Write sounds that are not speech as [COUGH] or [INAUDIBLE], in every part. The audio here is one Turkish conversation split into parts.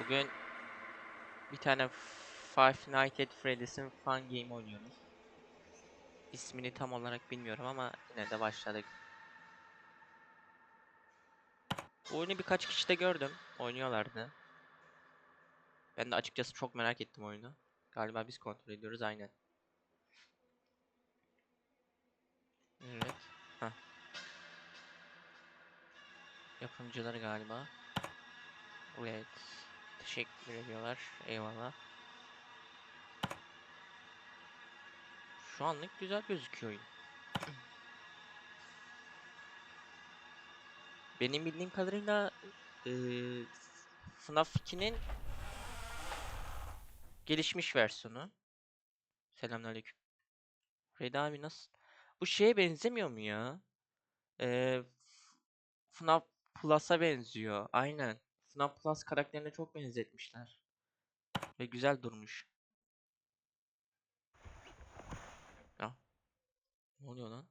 Bugün bir tane Five Nights at Freddy's'in Fun Game oynuyoruz. İsmini tam olarak bilmiyorum ama yine de başladık. Bu oyunu birkaç kişi de gördüm. Oynuyorlardı. Ben de açıkçası çok merak ettim oyunu. Galiba biz kontrol ediyoruz aynen. Evet. Heh. Yapımcıları galiba. Evet. Teşekkür ediyorlar. Eyvallah. Şu anlık güzel gözüküyor oyun. Benim bildiğim kadarıyla eee FNAF 2'nin gelişmiş versiyonu. Selamünaleyküm. Reda abi nasıl? Bu şeye benzemiyor mu ya? Eee FNAF Plus'a benziyor. Aynen. FNAF Plus karakterine çok benzetmişler. Ve güzel durmuş. Ya. Ne oluyor lan?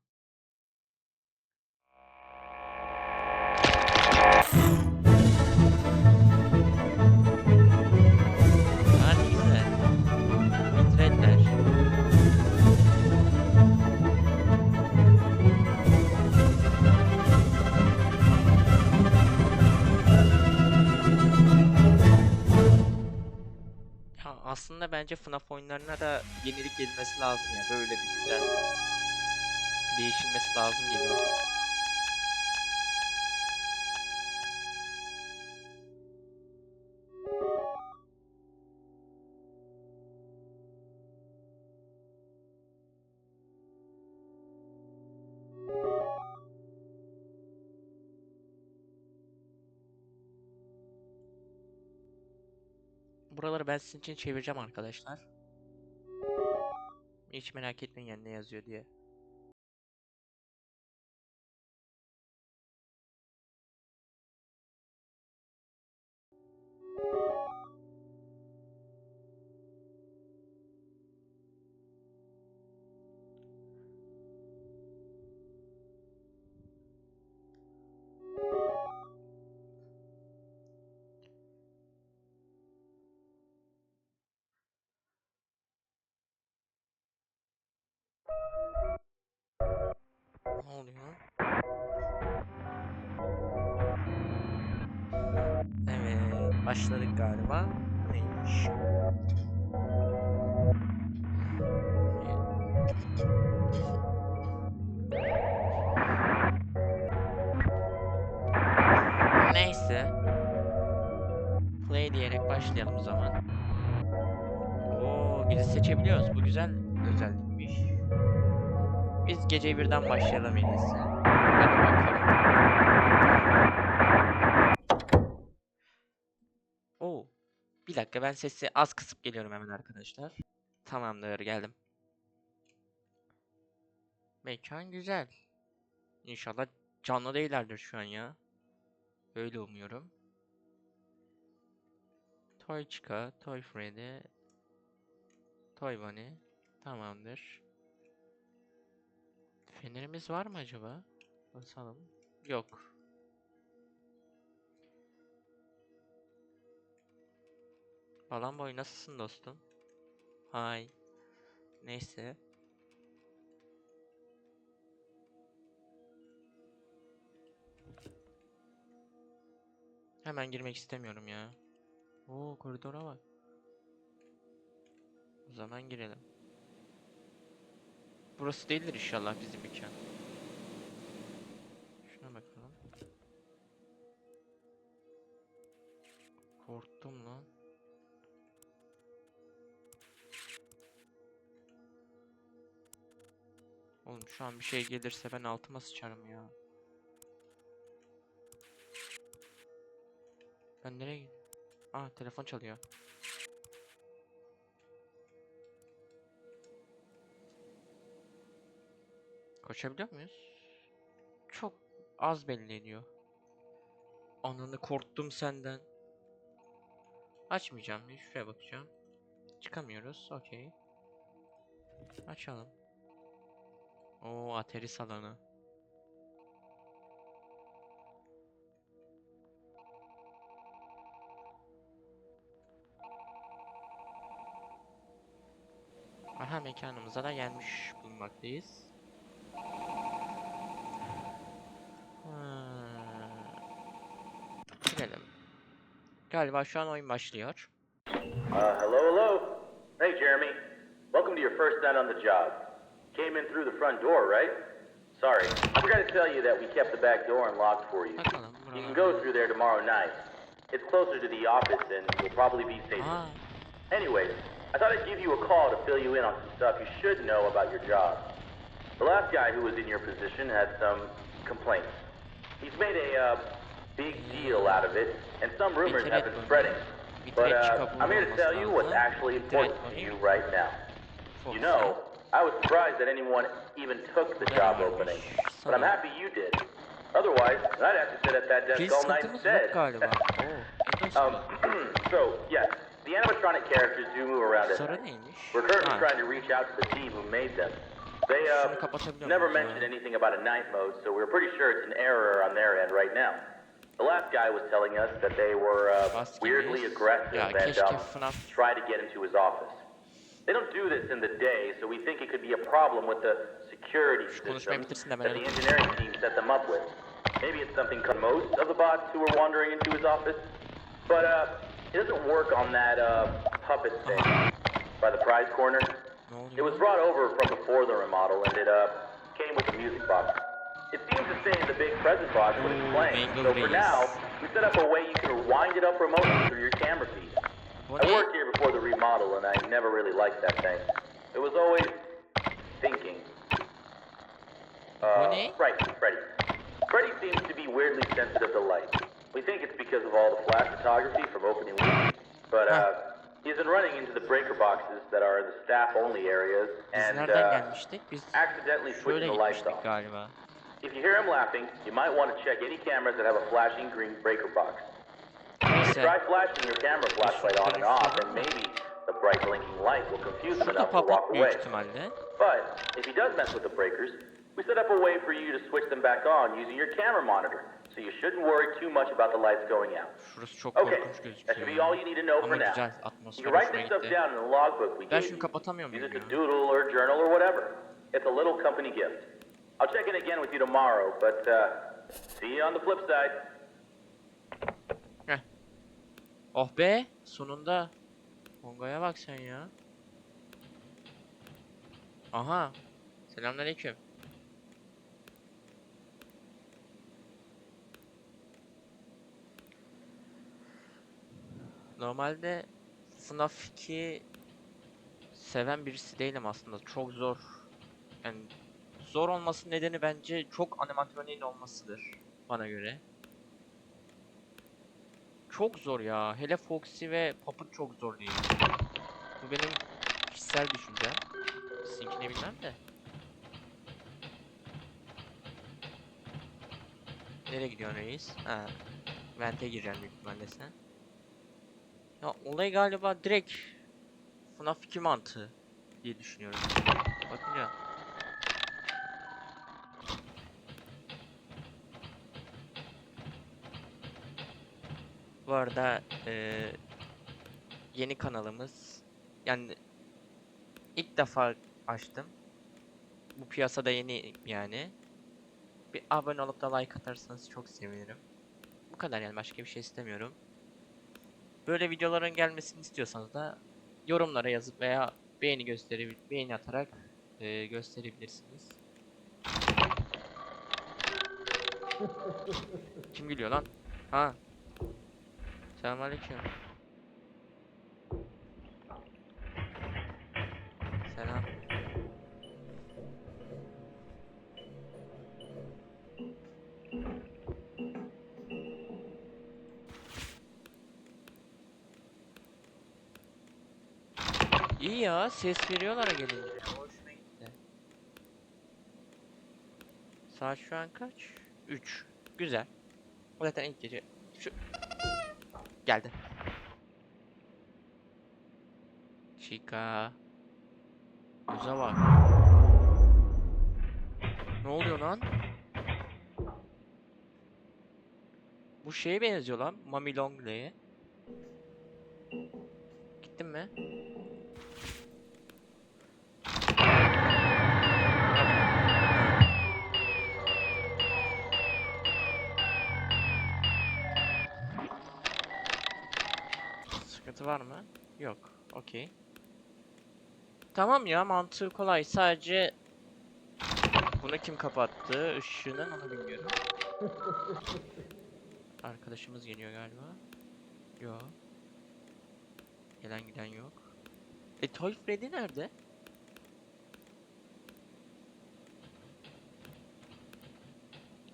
Aslında bence FNAF oyunlarına da yenilik gelmesi lazım ya. Böyle bir güzel değişilmesi lazım geliyor. Buraları ben sizin için çevireceğim arkadaşlar. Hiç merak etmeyin yani ne yazıyor diye. Başladık galiba. Neymiş? Neyse. Play diyerek başlayalım o zaman. Oo, bizi seçebiliyoruz. Bu güzel özellikmiş. Biz gece birden başlayalım en iyisi. Dakika ben sesi az kısıp geliyorum hemen arkadaşlar. Tamamdır geldim. Mekan güzel. İnşallah canlı değillerdir şu an ya. Öyle umuyorum. Toy Chica, Toy Freddy, Toy Bunny. Tamamdır. Fenerimiz var mı acaba? Basalım. Yok. Alan boy nasılsın dostum? Hay. Neyse. Hemen girmek istemiyorum ya. Oo koridora bak. O zaman girelim. Burası değildir inşallah bizim mekan. Şuna bakalım. Korktum lan. Şu an bir şey gelirse ben altıma sıçarım ya. Ben nereye gid- Aa telefon çalıyor. Koşabiliyor muyuz? Çok az belli ediyor. Ananı korktum senden. Açmayacağım. Şuraya bakacağım. Çıkamıyoruz. Okey. Açalım. O Ateris alanı. Aha mekanımıza da gelmiş bulunmaktayız. Girelim. Galiba şu an oyun başlıyor. Uh, hello, hello. Hey Jeremy. Welcome to your first night on the job. Came in through the front door, right? Sorry, I forgot to tell you that we kept the back door unlocked for you. Bakalım You can go through there tomorrow night. It's closer to the office and you'll probably be safer. Aa, Anyways, I thought I'd give you a call to fill you in on some stuff you should know about your job. The last guy who was in your position had some complaints. He's made a uh, big deal out of it, and some rumors have been spreading. But uh, I'm here to tell you what's actually important to you right now. You know, I was surprised that anyone even took the job opening, but I'm happy you did. Otherwise, I'd have to sit at that desk all night instead. yok galiba. Oo, um, [CLEARS THROAT] so, yes, the animatronic characters do move around at night. We're currently trying to reach out to the team who made them. They uh, never mentioned anything about a night mode, so we're pretty sure it's an error on their end right now. The last guy was telling us that they were uh, weirdly aggressive and um, tried to get into his office. They don't do this in the day, so we think it could be a problem with the security system bitirsin de ben that the engineering team set them up with. Maybe it's something called most of the bots who are wandering into his office, but uh, it doesn't work on that uh, puppet thing by the prize corner. It was brought over from before the remodel, and it uh, came with a music box. It seems to say in the big present box when it's playing. So for now, we set up a way you can wind it up remotely through your camera feed. Bu I worked here before the remodel, and I never really liked that thing. It was always thinking. Uh, right, Freddy. Freddy seems to be weirdly sensitive to light. We think it's because of all the flash photography from opening week, but uh, he's been running into the breaker boxes that are in the staff-only areas, Biz and nereden uh, gelmiştik? Biz accidentally şöyle switching the lights gitmiştik off. galiba. If you hear him laughing, you might want to check any cameras that have a flashing green breaker box. Neyse. Try flashing your camera flashlight on and off, and maybe the bright blinking light will confuse him enough to walk away. But if he does mess with the breakers, we set up a way for you to switch them back on using your camera monitor, so you shouldn't worry too much about the lights going out. Okay, that should be all you need to know Ama for now. You can write this stuff down in the logbook we Ben gave you. Use it to doodle or journal or whatever. It's a little company gift. I'll check in again with you tomorrow, but uh, see you on the flip side. Oh be, sonunda. Mongo'ya bak sen ya. Aha. Selamünaleyküm. Normalde FNAF 2 seven birisi değilim aslında. Çok zor. Yani zor olması nedeni bence çok animatroniğin olmasıdır bana göre. Çok zor ya. Hele Foxy ve Puppet çok zor değil. Bu benim kişisel düşüncem. Sizinkini bilmem de. Nereye gidiyorsun reis? Ha. Vente gireceksin büyük ihtimalle sen. Ya olay galiba direkt FNAF 2 mantığı diye düşünüyorum. Bakınca. Bu arada eee, yeni kanalımız yani ilk defa açtım. Bu piyasada yeni yani. Bir abone olup da like atarsanız çok sevinirim. Bu kadar yani başka bir şey istemiyorum. Böyle videoların gelmesini istiyorsanız da yorumlara yazıp veya beğeni gösterebil beğeni atarak eee, gösterebilirsiniz. Kim gülüyor lan? Ha. Selamünaleyküm. Selam. İyi ya, ses veriyorlar gelince. Saat şu an kaç? 3. Güzel. Zaten ilk gece geldi. Chica. Göze bak. Ne oluyor lan? Bu şeye benziyor lan. Mami Longley'e. Gittin mi? Sıkıntı var mı? Yok. Okey. Tamam ya mantığı kolay. Sadece bunu kim kapattı? Işığının onu bilmiyorum. [LAUGHS] Arkadaşımız geliyor galiba. Yok. Gelen giden yok. E Toy Freddy nerede?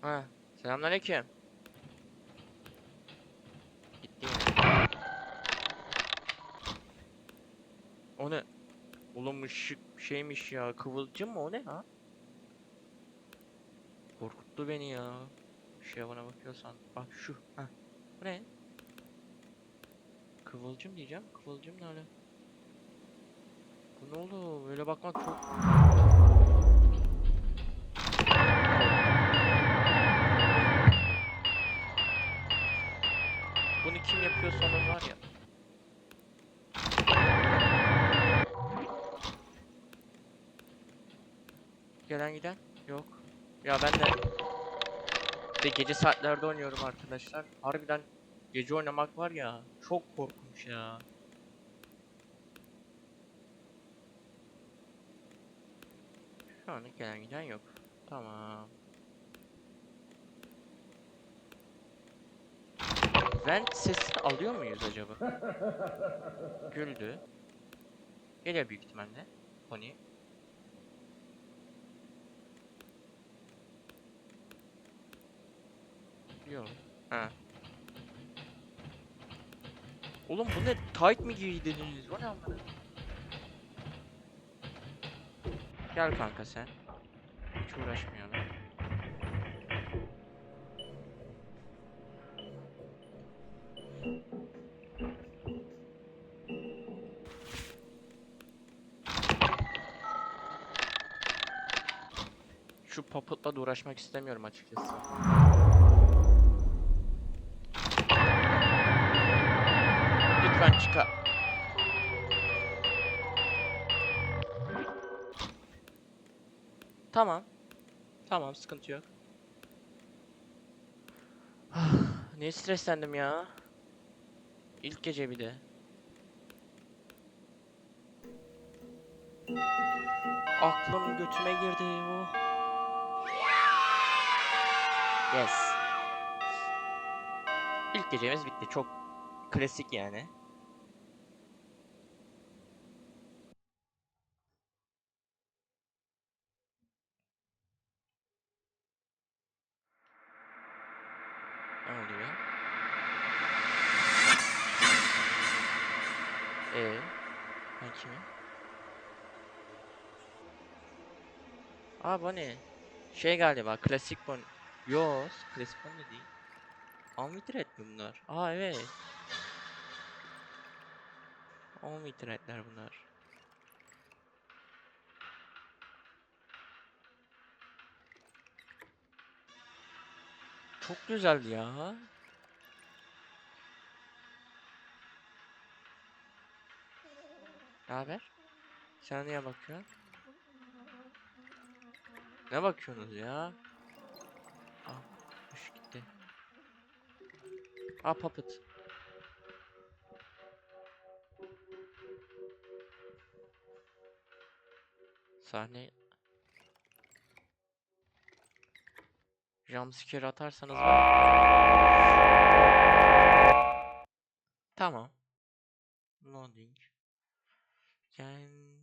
Ha, selamünaleyküm. O ne? Oğlum ışık şeymiş ya. Kıvılcım mı o ne ha? Korkuttu beni ya. Şey bana bakıyorsan. Bak şu. Ha. Bu ne? Kıvılcım diyeceğim. Kıvılcım ne öyle? Bu ne oldu? Böyle bakmak çok... Bunu kim yapıyorsa onun var ya. Gelen giden yok. Ya ben de de gece saatlerde oynuyorum arkadaşlar. Harbiden gece oynamak var ya çok korkunç ya. Şu an gelen giden yok. Tamam. Vent sesini alıyor muyuz acaba? [LAUGHS] Güldü. Geliyor büyük ihtimalle. Pony. Yok. Ha. Oğlum bu ne? Tight mi giydiniz? O ne amına? Gel kanka sen. Hiç uğraşmayalım. Şu puppet'la da uğraşmak istemiyorum açıkçası. Lütfen çıkar. Tamam. Tamam sıkıntı yok. ne streslendim ya. İlk gece bir de. Aklım götüme girdi o. Yes. İlk gecemiz bitti. Çok klasik yani. Ne oluyor? Ee, ben kimim? Aa bu ne? Şey galiba klasik bon. Yo, klasik bon da değil. Almitret mi bunlar? Aa evet. Almitretler bunlar. Çok güzel ya. Ne haber? Sen niye bakıyorsun? Ne bakıyorsunuz ya? Aa, kuş gitti. Aa puppet. Sahne Jumpscare atarsanız. Tamam. Loading. Gen...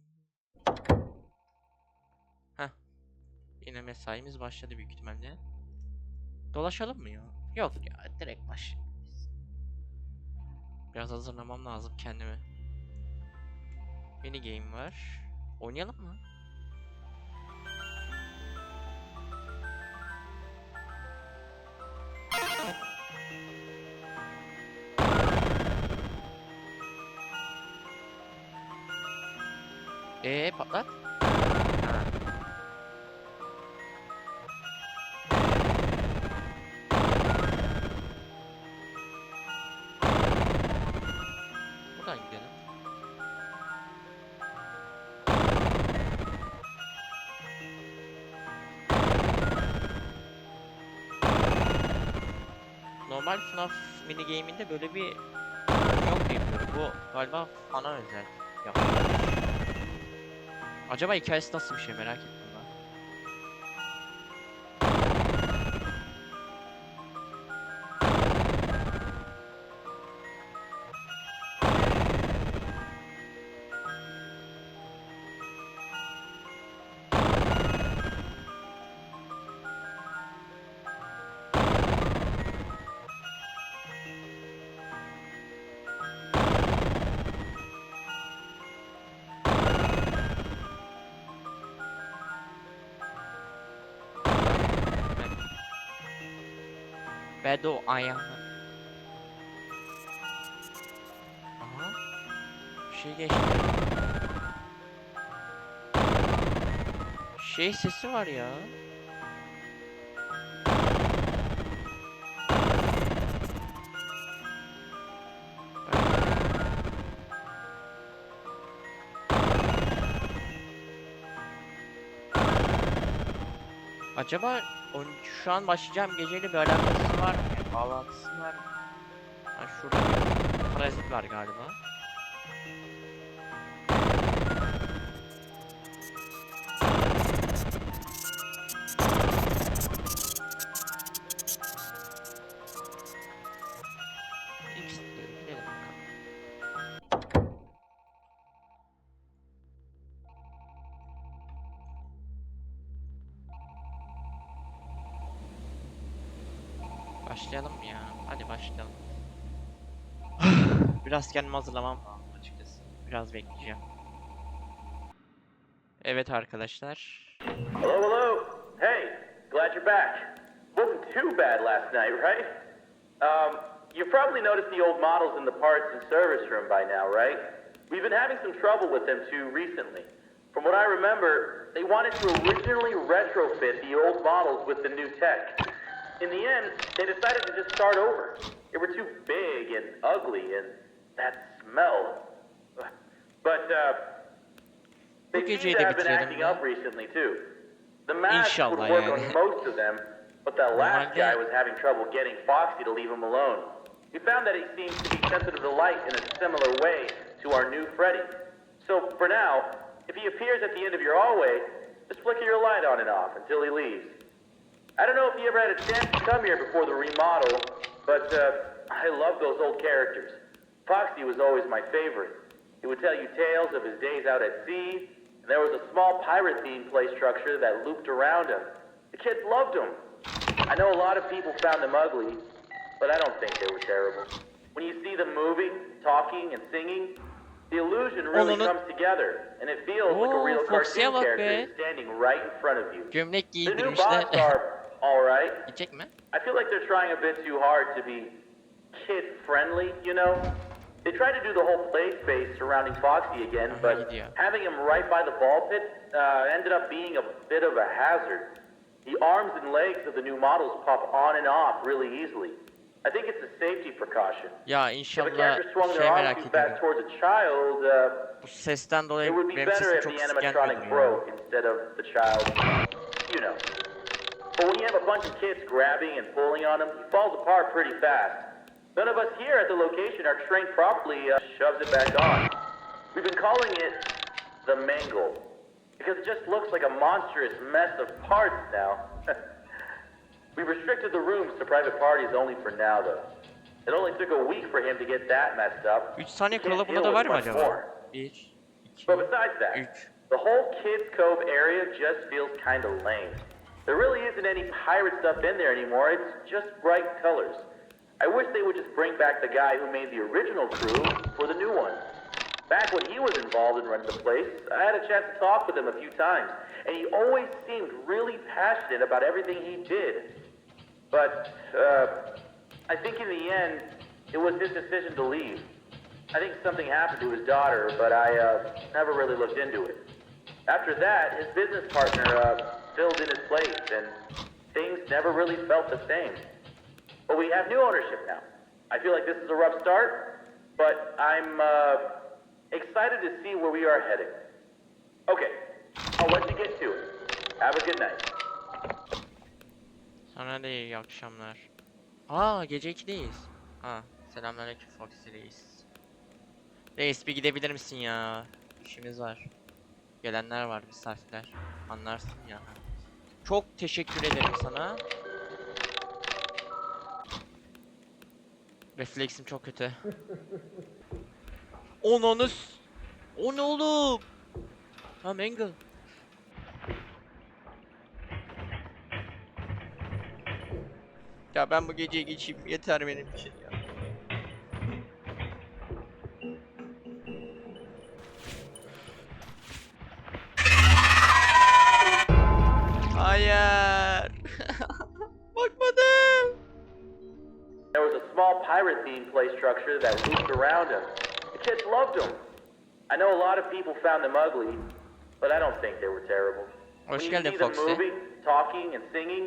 Yine mesaimiz başladı büyük ihtimalle. Dolaşalım mı ya? Yok ya direkt biz. Biraz hazırlamam lazım kendimi. Mini game var. Oynayalım mı? Ee patlat. FNAF mini game'inde böyle bir yok diye biliyorum. Bu galiba fana özel. Ya. Acaba hikayesi nasıl bir şey merak ettim ben. Bedo ayağını. Aha. Bir şey geçti. Şey sesi var ya. Acaba şu an başlayacağım geceyle bir alakası var mı? Yani bağlantısı var mı? Ha şurada parazit var galiba. Biraz kendimi hazırlamam açıkçası. Biraz bekleyeceğim. Evet arkadaşlar. Hello, hello. Hey, glad you're back. Wasn't too bad last night, right? Um, you've probably noticed the old models in the parts and service room by now, right? We've been having some trouble with them too recently. From what I remember, they wanted to originally retrofit the old models with the new tech. In the end, they decided to just start over. They were too big and ugly, and that smell. But uh, they seem to have been acting up recently too. The mask would İnşallah work yani. on most of them, but that last guy was having trouble getting Foxy to leave him alone. We found that he seems to be sensitive to light in a similar way to our new Freddy. So for now, if he appears at the end of your hallway, just flicker your light on and off until he leaves. I don't know if you ever had a chance to come here before the remodel, but uh, I love those old characters. Foxy was always my favorite. He would tell you tales of his days out at sea, and there was a small pirate-themed play structure that looped around him. The kids loved him. I know a lot of people found them ugly, but I don't think they were terrible. When you see them moving, talking, and singing, the illusion really Onun- comes together, and it feels like a real Foxy'ye cartoon character standing right in front of you. Gömlek The new bots are alright. I feel like they're trying a bit too hard to be kid friendly, you know? They tried to do the whole play space surrounding Foxy again, but gidiyor. having him right by the ball pit uh, ended up being a bit of a hazard. The arms and legs of the new models pop on and off really easily. I think it's a safety precaution. Ya If a inşallah character swung şey their arms merak too ediyorum. fast towards a child, uh, Bu sesten dolayı it would be benim better sesim if çok the sık animatronic gelmiyor. broke instead of the child, you know. But when you have a bunch of kids grabbing and pulling on him, he falls apart pretty fast. None of us here at the location are trained properly, uh, shoves it back on. We've been calling it the Mangle because it just looks like a monstrous mess of parts now. [LAUGHS] we restricted the rooms to private parties only for now, though. It only took a week for him to get that messed up. 3 saniye We can't kuralı bunda deal da var mı acaba? 1 But besides that, 3 the whole Kids Cove area just feels kind of lame. There really isn't any pirate stuff in there anymore. It's just bright colors. I wish they would just bring back the guy who made the original crew for the new one. Back when he was involved in running the place, I had a chance to talk with him a few times, and he always seemed really passionate about everything he did. But uh, I think in the end, it was his decision to leave. I think something happened to his daughter, but I uh, never really looked into it. After that, his business partner uh, filled in his place, and things never really felt the same. But we have new ownership now. I feel like this is a rough start, but I'm uh, excited to see where we are heading. Okay, I'll let you get to it. Have a good night. Sana da iyi akşamlar. Aa gece 2'deyiz. Ha selamünaleyküm Foxy Reis. Reis bir gidebilir misin ya? İşimiz var. Gelenler var misafirler. Anlarsın ya. Çok teşekkür ederim sana. Refleksim çok kötü. [LAUGHS] Onunuz. O ne oğlum? Ha Mangle. Ya ben bu geceyi geçeyim yeter benim için ya. Small pirate themed play structure that looped around him. The kids loved them. I know a lot of people found them ugly, but I don't think they were terrible. Hoş when you geldin see them Foxy. moving, talking, and singing,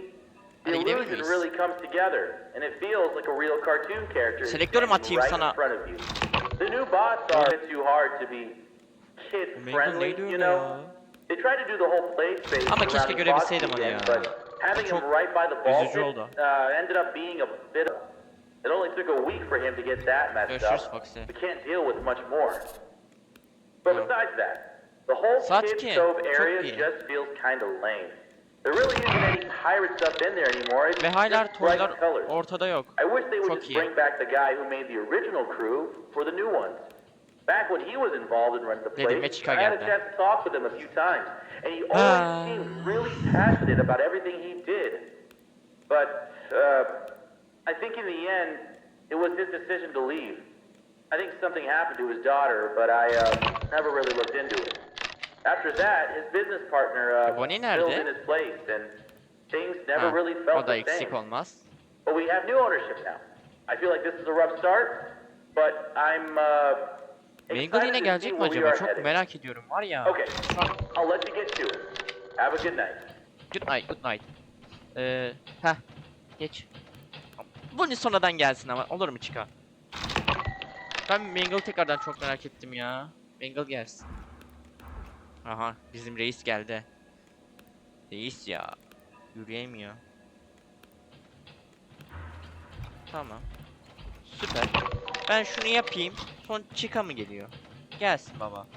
the Hadi illusion really comes together, and it feels like a real cartoon character is Selektörü standing atayım right sana? in front of you. The new bots are a bit too hard to be kid-friendly, you ya? know. They try to do the whole play space Ama keşke surrounding görebilseydim Foxy onu again, ya. but having him Çok right by the ball üzücü oldu. uh, ended up being a bit of... It only took a week for him to get that messed up. We can't deal with much more. But Yeah. besides that, the whole kid stove area just feels kind of lame. There really isn't any pirate stuff in there anymore. It's Ve hala just bright toylar colors. ortada yok. I wish they would Çok just iyi. bring back the guy who made the original crew for the new ones. Back when he was involved in running the place, I had a chance to talk with him a few times, and he Ah. always seemed really passionate about everything he did. But uh, I think in the end, it was his decision to leave. I think something happened to his daughter, but I uh, never really looked into it. After that, his business partner uh, filled in his place, and things never Ha, really o felt the same. olmaz. But we have new ownership now. I feel like this is a rough start, but I'm uh, Mangle excited yine to see gelecek mi acaba? Çok heading. merak ediyorum var ya. Okay, I'll let you get to it. Have a good night. good night, good night. Ee, heh, geç. Bunun sonradan gelsin ama olur mu çıkar? Ben Mangle tekrardan çok merak ettim ya. Mangle gelsin. Aha, bizim reis geldi. Reis ya. Yürüyemiyor. Tamam. Süper. Ben şunu yapayım. Son çıka mı geliyor? Gelsin baba.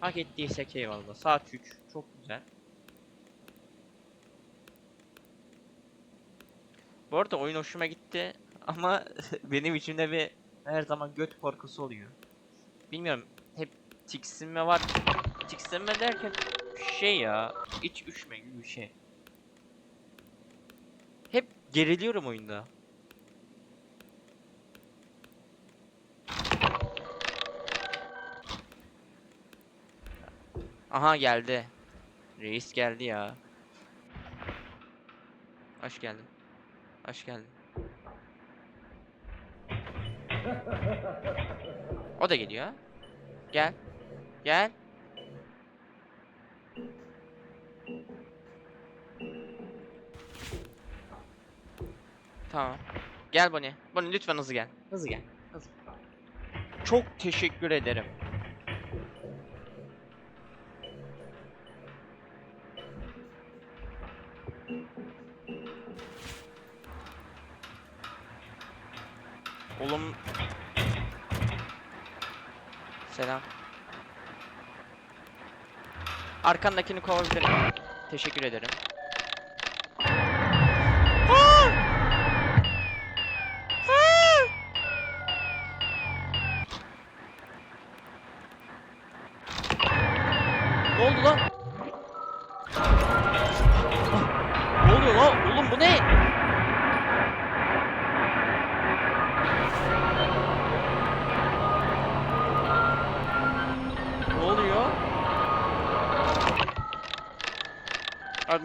Hak ettiysek eyvallah. Saat 3. Çok güzel. Bu arada oyun hoşuma gitti [LAUGHS] ama [LAUGHS] benim içimde bir her zaman göt korkusu oluyor. Bilmiyorum hep tiksinme var. Tiksinme derken şey ya iç üşme gibi bir şey. Hep geriliyorum oyunda. Aha geldi. Reis geldi ya. Hoş geldin. Hoş geldin. O da geliyor. Gel. Gel. Tamam. Gel Bonnie. Bonnie lütfen hızlı gel. Hızlı gel. Hızlı. Çok teşekkür ederim. Arkandakini kovabilirim. Teşekkür ederim. Ne oldu lan?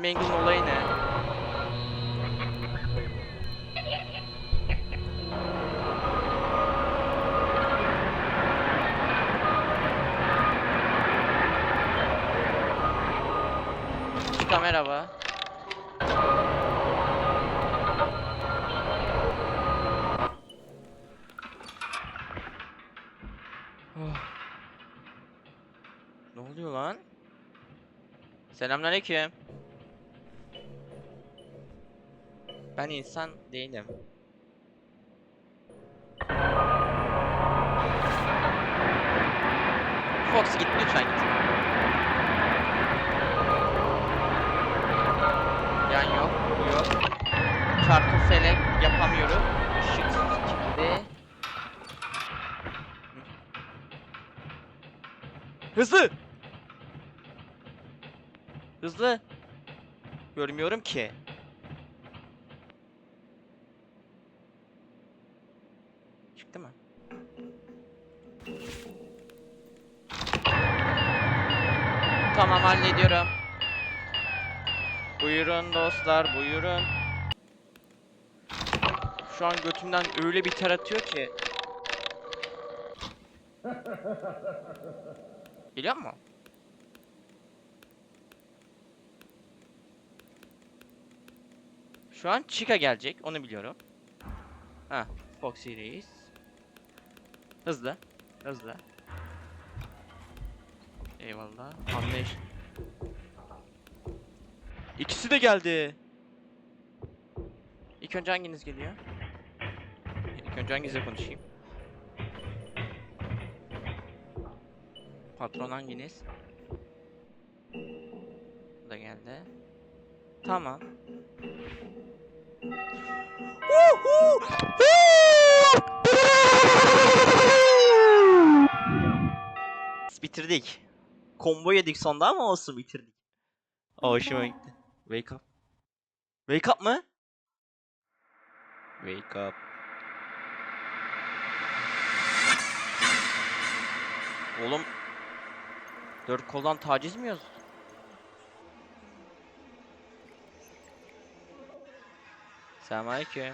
Mangle'ın olayı ne? Merhaba. Oh. Ne oluyor lan? Selamünaleyküm. Ben insan değilim. Fox git lütfen git. Yan yok, bu yok. Çarkı felek yapamıyorum. Işık şimdi. Hızlı! Hızlı! Görmüyorum ki. Buyurun dostlar buyurun. Şu an götümden öyle bir ter atıyor ki. Biliyor musun? Şu an Chica gelecek onu biliyorum. Ha, Foxy Reis. Hızlı. Hızlı. Eyvallah. Anlayış. İkisi de geldi. İlk önce hanginiz geliyor? İlk önce hanginizle konuşayım? Patron hanginiz? Bu da geldi. Tamam. Bitirdik. Combo yedik sonda ama olsun bitirdik. O hoşuma gitti. Wake up. Wake up mı? Wake up. Oğlum. Dört koldan taciz mi yazıyor? Selamünaleyküm.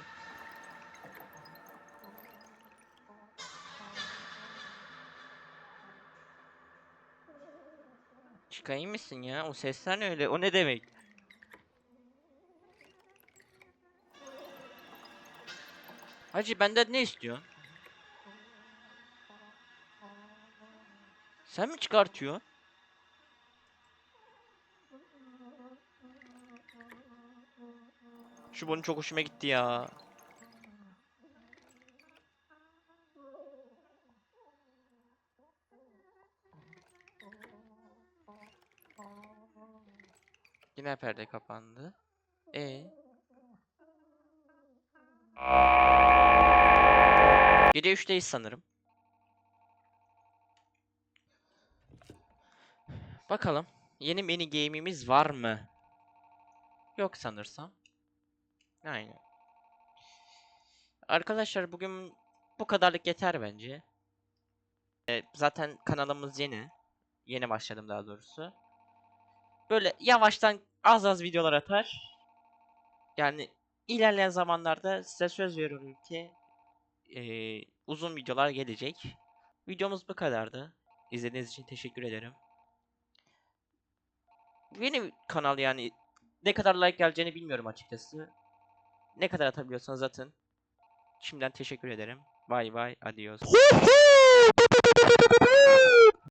Çıkayım mısın ya? O sesler ne öyle? O ne demek? Hacı benden ne istiyorsun? Sen mi çıkartıyorsun? Şu bunun çok hoşuma gitti ya. Yine perde kapandı. E. Gece 3'teyiz sanırım. Bakalım. Yeni mini game'imiz var mı? Yok sanırsam. Aynen. Arkadaşlar bugün bu kadarlık yeter bence. Ee, zaten kanalımız yeni. Yeni başladım daha doğrusu. Böyle yavaştan az az videolar atar. Yani ilerleyen zamanlarda size söz veriyorum ki eee, uzun videolar gelecek. Videomuz bu kadardı. İzlediğiniz için teşekkür ederim. Bir kanal yani ne kadar like geleceğini bilmiyorum açıkçası. Ne kadar atabiliyorsanız atın. Şimdiden teşekkür ederim. Bay bay. Adios.